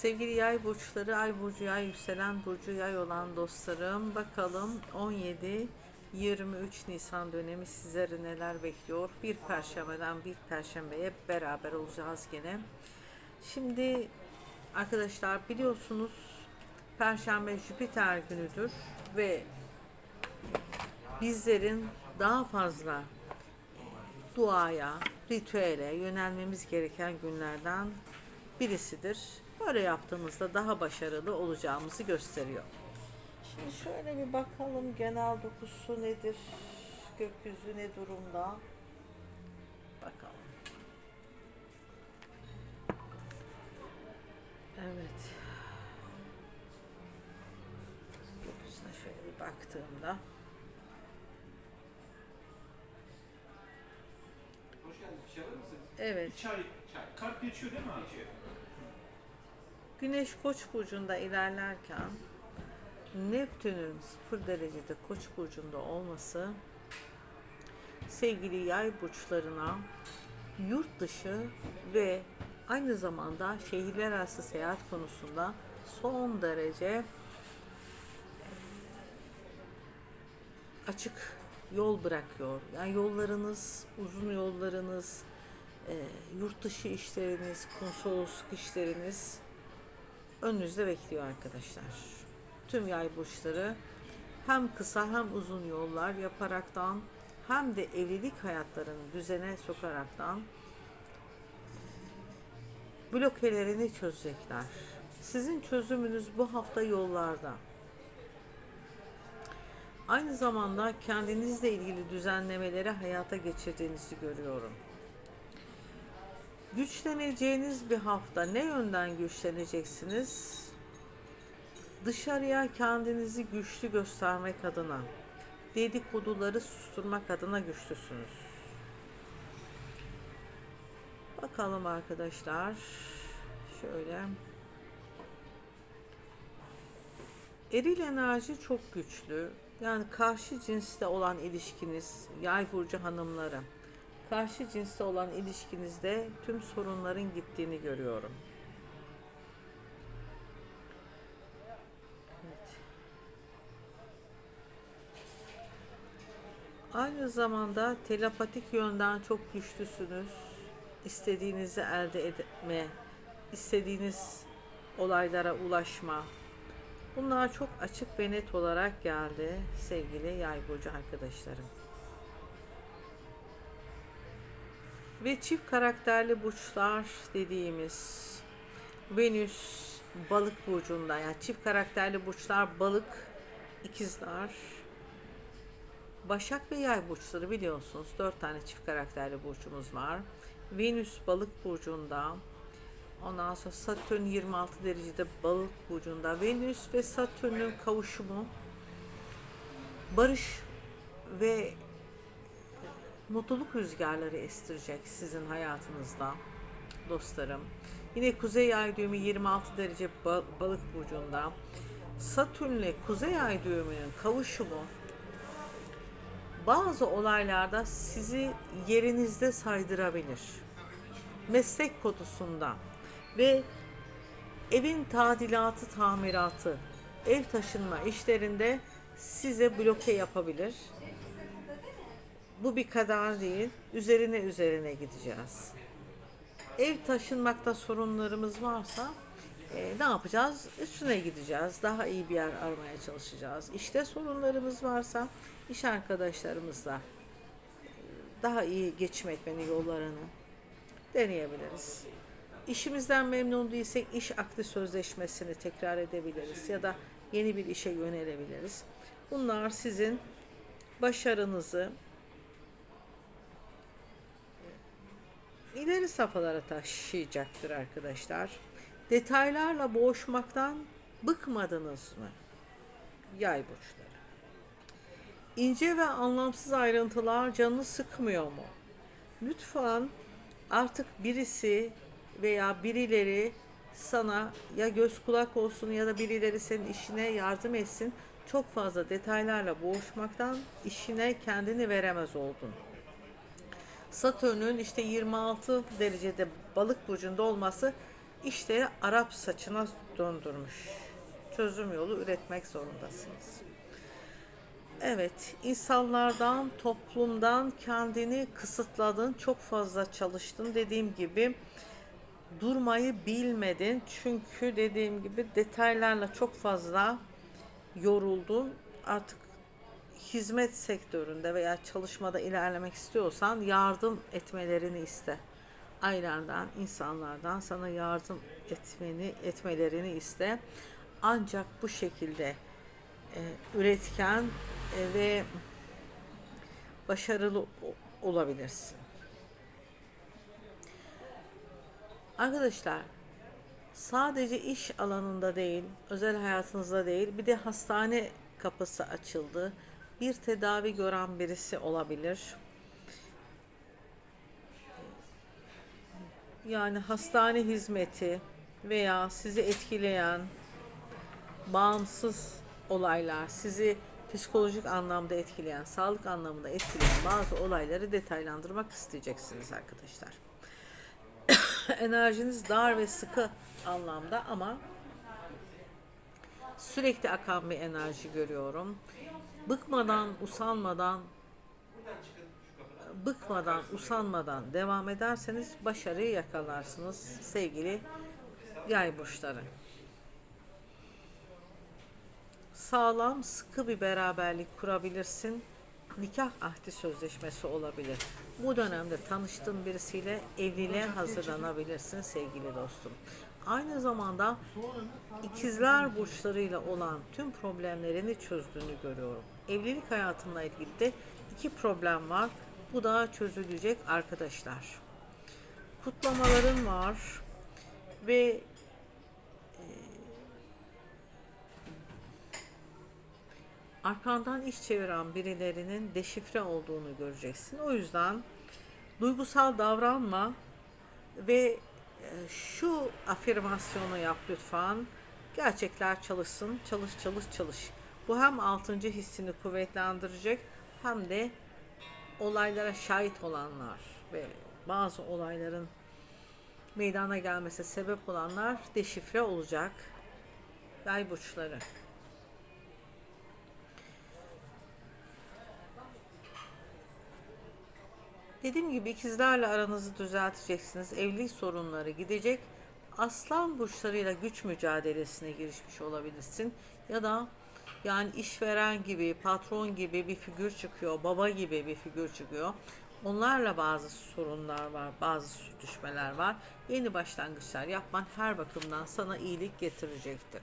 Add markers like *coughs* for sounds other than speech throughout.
Sevgili yay burçları, ay burcu yay, yükselen burcu yay olan dostlarım. Bakalım 17 23 Nisan dönemi sizleri neler bekliyor? Bir perşembeden bir perşembeye beraber olacağız gene. Şimdi arkadaşlar biliyorsunuz perşembe Jüpiter günüdür ve bizlerin daha fazla duaya, ritüele yönelmemiz gereken günlerden birisidir. Böyle yaptığımızda daha başarılı olacağımızı gösteriyor. Şimdi şöyle bir bakalım genel dokusu nedir? Gökyüzü ne durumda? Bakalım. Evet. Gökyüzüne şöyle bir baktığımda Hoş geldin. Bir şey alır mısınız? evet Çay, çay. Kart geçiyor değil mi abi? Geçiyor. Güneş Koç burcunda ilerlerken Neptün'ün 0 derecede Koç burcunda olması sevgili yay burçlarına yurt dışı ve aynı zamanda şehirler arası seyahat konusunda son derece açık yol bırakıyor. Yani yollarınız, uzun yollarınız, e, yurt dışı işleriniz, konsolosluk işleriniz önünüzde bekliyor arkadaşlar. Tüm yay burçları hem kısa hem uzun yollar yaparaktan hem de evlilik hayatlarını düzene sokaraktan blokelerini çözecekler. Sizin çözümünüz bu hafta yollarda. Aynı zamanda kendinizle ilgili düzenlemeleri hayata geçirdiğinizi görüyorum. Güçleneceğiniz bir hafta ne yönden güçleneceksiniz? Dışarıya kendinizi güçlü göstermek adına, dedikoduları susturmak adına güçlüsünüz. Bakalım arkadaşlar. Şöyle. Eril enerji çok güçlü. Yani karşı cinsle olan ilişkiniz, yay burcu hanımları, karşı cinsle olan ilişkinizde tüm sorunların gittiğini görüyorum. Evet. Aynı zamanda telepatik yönden çok güçlüsünüz. İstediğinizi elde etme, istediğiniz olaylara ulaşma. Bunlar çok açık ve net olarak geldi sevgili yay burcu arkadaşlarım. Ve çift karakterli burçlar dediğimiz Venüs balık burcunda yani çift karakterli burçlar balık, ikizler, Başak ve Yay burçları biliyorsunuz. Dört tane çift karakterli burcumuz var. Venüs balık burcunda. Ondan sonra Satürn 26 derecede balık burcunda. Venüs ve Satürn'ün kavuşumu barış ve mutluluk rüzgarları estirecek sizin hayatınızda dostlarım. Yine Kuzey Ay düğümü 26 derece ba- balık burcunda. Satürn'le Kuzey Ay düğümünün kavuşumu bazı olaylarda sizi yerinizde saydırabilir. Meslek konusunda ve evin tadilatı, tamiratı, ev taşınma işlerinde size bloke yapabilir. Bu bir kadar değil. Üzerine üzerine gideceğiz. Ev taşınmakta sorunlarımız varsa e, ne yapacağız? Üstüne gideceğiz. Daha iyi bir yer aramaya çalışacağız. İşte sorunlarımız varsa iş arkadaşlarımızla e, daha iyi geçim etmenin yollarını deneyebiliriz. İşimizden memnun değilsek iş akdi sözleşmesini tekrar edebiliriz ya da yeni bir işe yönelebiliriz. Bunlar sizin başarınızı ileri safhalara taşıyacaktır arkadaşlar. Detaylarla boğuşmaktan bıkmadınız mı? Yay burçları. İnce ve anlamsız ayrıntılar canını sıkmıyor mu? Lütfen artık birisi veya birileri sana ya göz kulak olsun ya da birileri senin işine yardım etsin. Çok fazla detaylarla boğuşmaktan işine kendini veremez oldun. Satürn'ün işte 26 derecede balık burcunda olması işleri Arap saçına döndürmüş. Çözüm yolu üretmek zorundasınız. Evet, insanlardan, toplumdan kendini kısıtladın, çok fazla çalıştın. Dediğim gibi durmayı bilmedin. Çünkü dediğim gibi detaylarla çok fazla yoruldun. Artık hizmet sektöründe veya çalışmada ilerlemek istiyorsan yardım etmelerini iste. Ailendan, insanlardan sana yardım etmeni etmelerini iste. Ancak bu şekilde e, üretken e, ve başarılı olabilirsin. Arkadaşlar sadece iş alanında değil, özel hayatınızda değil, bir de hastane kapısı açıldı. Bir tedavi gören birisi olabilir. Yani hastane hizmeti veya sizi etkileyen bağımsız olaylar, sizi psikolojik anlamda etkileyen, sağlık anlamında etkileyen bazı olayları detaylandırmak isteyeceksiniz arkadaşlar. *coughs* Enerjiniz dar ve sıkı anlamda ama sürekli akan bir enerji görüyorum. Bıkmadan, usanmadan, bıkmadan, usanmadan devam ederseniz başarıyı yakalarsınız sevgili yay burçları. Sağlam, sıkı bir beraberlik kurabilirsin. Nikah ahdi sözleşmesi olabilir. Bu dönemde tanıştığın birisiyle evliliğe hazırlanabilirsin sevgili dostum. Aynı zamanda ikizler burçlarıyla olan tüm problemlerini çözdüğünü görüyorum. Evlilik hayatımla ilgili de iki problem var. Bu da çözülecek arkadaşlar. Kutlamaların var ve arkandan iş çeviren birilerinin deşifre olduğunu göreceksin. O yüzden duygusal davranma ve e, şu afirmasyonu yap lütfen. Gerçekler çalışsın, çalış çalış çalış. Bu hem altıncı hissini kuvvetlendirecek hem de olaylara şahit olanlar ve bazı olayların meydana gelmesi sebep olanlar deşifre olacak. Yay burçları. Dediğim gibi ikizlerle aranızı düzelteceksiniz. Evlilik sorunları gidecek. Aslan burçlarıyla güç mücadelesine girişmiş olabilirsin. Ya da yani işveren gibi, patron gibi bir figür çıkıyor, baba gibi bir figür çıkıyor. Onlarla bazı sorunlar var, bazı sürtüşmeler var. Yeni başlangıçlar yapman her bakımdan sana iyilik getirecektir.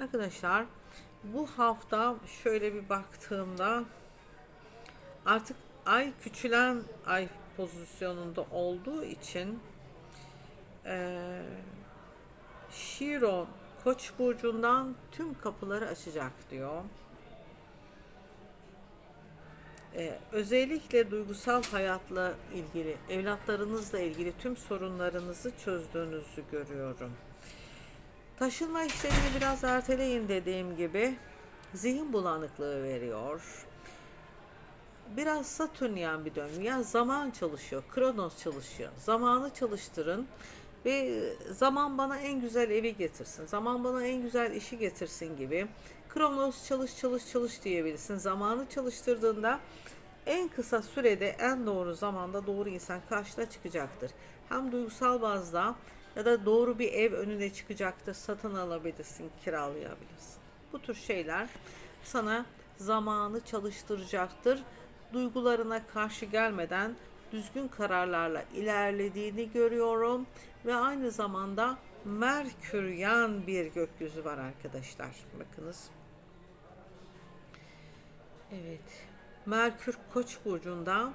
Arkadaşlar bu hafta şöyle bir baktığımda artık ay küçülen ay pozisyonunda olduğu için eee Şiron Koç burcundan tüm kapıları açacak diyor. Ee, özellikle duygusal hayatla ilgili, evlatlarınızla ilgili tüm sorunlarınızı çözdüğünüzü görüyorum. Taşınma işlerini biraz erteleyin dediğim gibi zihin bulanıklığı veriyor. Biraz Satürnyen bir döngü. Yani zaman çalışıyor, Kronos çalışıyor. Zamanı çalıştırın ve zaman bana en güzel evi getirsin. Zaman bana en güzel işi getirsin gibi. Kronos çalış çalış çalış diyebilirsin. Zamanı çalıştırdığında en kısa sürede en doğru zamanda doğru insan karşına çıkacaktır. Hem duygusal bazda ya da doğru bir ev önüne çıkacaktır. Satın alabilirsin, kiralayabilirsin. Bu tür şeyler sana zamanı çalıştıracaktır. Duygularına karşı gelmeden düzgün kararlarla ilerlediğini görüyorum ve aynı zamanda Merküryan bir gökyüzü var arkadaşlar. Bakınız. Evet. Merkür Koç burcunda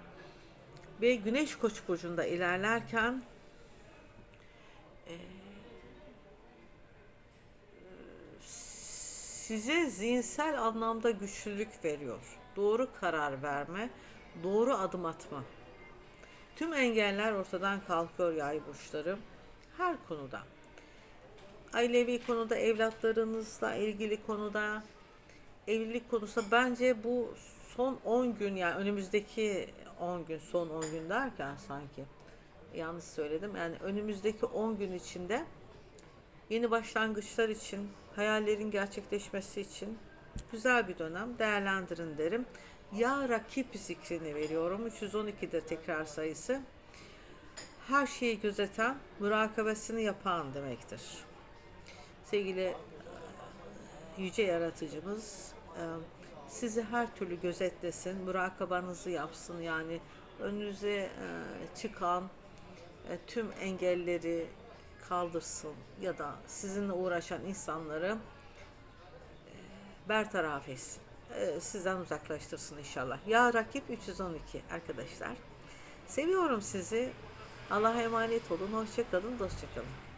ve Güneş Koç burcunda ilerlerken size zihinsel anlamda güçlülük veriyor. Doğru karar verme, doğru adım atma. Tüm engeller ortadan kalkıyor yay burçları. Her konuda. Ailevi konuda, evlatlarınızla ilgili konuda, evlilik konusu bence bu son 10 gün yani önümüzdeki 10 gün, son 10 gün derken sanki yanlış söyledim. Yani önümüzdeki 10 gün içinde yeni başlangıçlar için, hayallerin gerçekleşmesi için güzel bir dönem. Değerlendirin derim. Ya rakip zikrini veriyorum. 312'dir tekrar sayısı. Her şeyi gözeten, mürakabesini yapan demektir. Sevgili e, yüce yaratıcımız e, sizi her türlü gözetlesin, mürakabanızı yapsın. Yani önünüze e, çıkan tüm engelleri kaldırsın ya da sizinle uğraşan insanları bertaraf etsin. E, Sizden uzaklaştırsın inşallah. Ya rakip 312 arkadaşlar. Seviyorum sizi. Allah'a emanet olun. Hoşça kalın, dostça kalın.